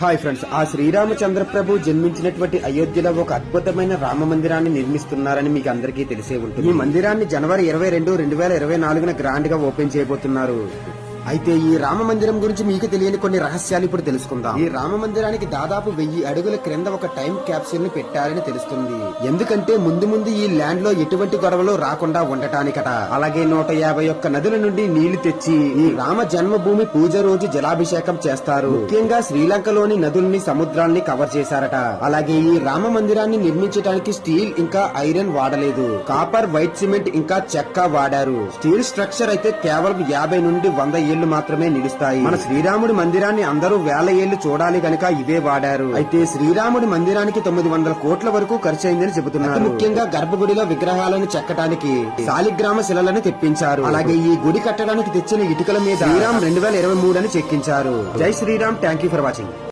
Hi friends ఆ శ్రీరామచంద్ర ప్రభు జన్మించినటువంటి అయోధ్యలో ఒక అద్భుతమైన రామ మందిరాన్ని నిర్మిస్తున్నారని మీకు అందరికీ తెలిసే ఉంటుంది. ఈ మందిరాన్ని జనవరి ఇరవై రెండు రెండు వేల ఇరవై నాలుగున గ్రాండ్గా ఓపెన్ చేయబోతున్నారు. అయితే ఈ రామ మందిరం గురించి మీకు తెలియని కొన్ని రహస్యాలు ఇప్పుడు తెలుసుకుందాం. ఈ రామ మందిరానికి దాదాపు వెయ్యి అడుగుల క్రింద ఒక టైం క్యాప్సూల్ని పెట్టారని తెలుస్తుంది. ఎందుకంటే ముందు ముందు ఈ ల్యాండ్లో ఎటువంటి గొడవలు రాకుండా ఉండటానికట. అలాగే నూట యాభై ఒక్క నదుల నుండి నీళ్ళు తెచ్చి ఈ రామ జన్మభూమి పూజ రోజు జలాభిషేకం చేస్తారు. ముఖ్యంగా శ్రీలంకలోని నదుల్ని సముద్రాల్ని కవర్ చేశారట. అలాగే ఈ రామ మందిరాన్ని నిర్మించడానికి స్టీల్ ఇంకా ఐరన్ వాడలేదు. కాపర్ వైట్ సిమెంట్ ఇంకా చెక్క వాడారు. స్టీల్ స్ట్రక్చర్ అయితే కేవలం యాభై నుండి వంద ఏళ్ళు మాత్రమే నిలుస్తాయి. మన శ్రీరాముడి మందిరాన్ని అందరూ వేల ఏళ్ళు చూడాలి గనక ఇవే వాడారు. అయితే శ్రీరాముడి మందిరానికి తొమ్మిది వందల కోట్ల వరకు ఖర్చు అయిందని చెబుతున్నారు ముఖ్యంగా గర్భగుడిలో విగ్రహాలను చెక్కడానికి శాలిగ్రామ శిలలను తెప్పించారు. అలాగే ఈ గుడి కట్టడానికి తెచ్చిన ఇటుకల మీద శ్రీరామ్ రెండు వేల ఇరవై మూడు అని చెక్కించారు. జై Shriram. Thank you for watching